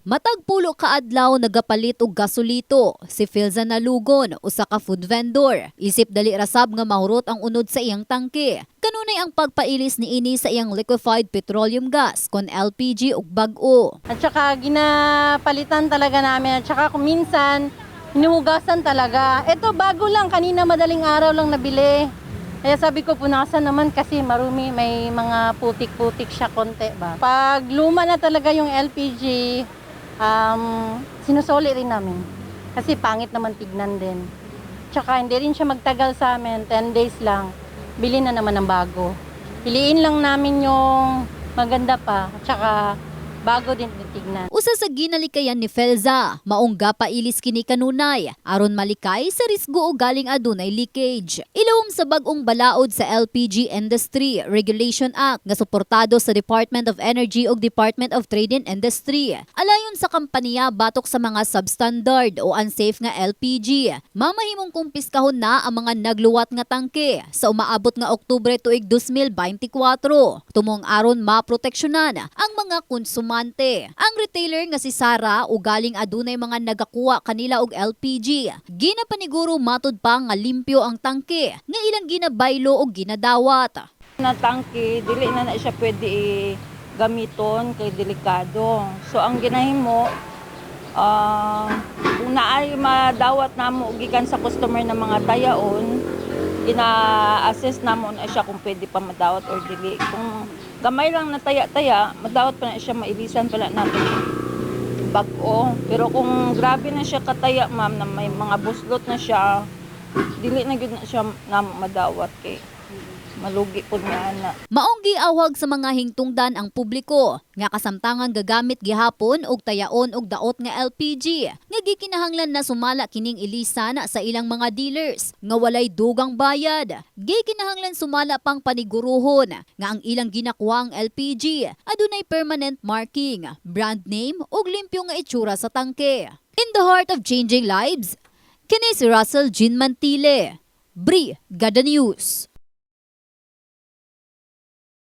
Matag pulo ka adlaw nagapalit og gasolito si Filza Nalugon usa ka food vendor. Isip dali rasab nga mahurot ang unod sa iyang tangke. Kanunay ang pagpailis ni ini sa iyang liquefied petroleum gas kon LPG ug bag-o. At saka ginapalitan talaga namin. At saka kung minsan, hinuhugasan talaga. Ito bago lang, kanina madaling araw lang nabili. Kaya sabi ko, punasan naman kasi marumi, may mga putik-putik siya konti ba. Pag luma na talaga yung LPG, um, sinusoli rin namin. Kasi pangit naman tignan din. Tsaka hindi rin siya magtagal sa amin, 10 days lang. Bili na naman ng bago. Piliin lang namin yung maganda pa, tsaka bago din tignan. Usa sa ginalikayan ni Felza, maungga pa ilis kini kanunay aron malikay sa risgo o galing adunay leakage. Ilawom sa bag-ong balaod sa LPG Industry Regulation Act nga suportado sa Department of Energy ug Department of Trade and Industry. Alayon sa kampanya batok sa mga substandard o unsafe nga LPG, mamahimong kumpiskahon na ang mga nagluwat nga tangke sa umaabot nga Oktubre tuig 2024 tumong aron maproteksyonan ang mga konsumante. Ang retailer nga si Sara o galing adunay mga nagakuha kanila og LPG. Ginapaniguro matud pa nga limpyo ang tangke nga ilang ginabaylo og ginadawat. na tangke, dili na na siya pwede gamiton kay delikado. So ang ginahimo ah kung naay madawat namo gikan sa customer ng mga tayaon, ina-assess namo na siya kung pwede pa madawat or dili. Kung gamay lang na taya-taya, madawat pa na siya mailisan pala natin bag-o. Pero kung grabe na siya kataya, ma'am, na may mga buslot na siya, dili na gyud na siya na madawat kay malugi po niya na. Maong giawhag sa mga hingtungdan ang publiko nga kasamtangan gagamit gihapon og tayaon og daot nga LPG nga gikinahanglan na sumala kining ilisan sa ilang mga dealers nga walay dugang bayad. Gikinahanglan sumala pang paniguruhon nga ang ilang ginakuhang LPG adunay permanent marking, brand name ug limpyo nga itsura sa tangke. In the heart of changing lives, kini si Russell Jean Mantile. Bri, Gada News.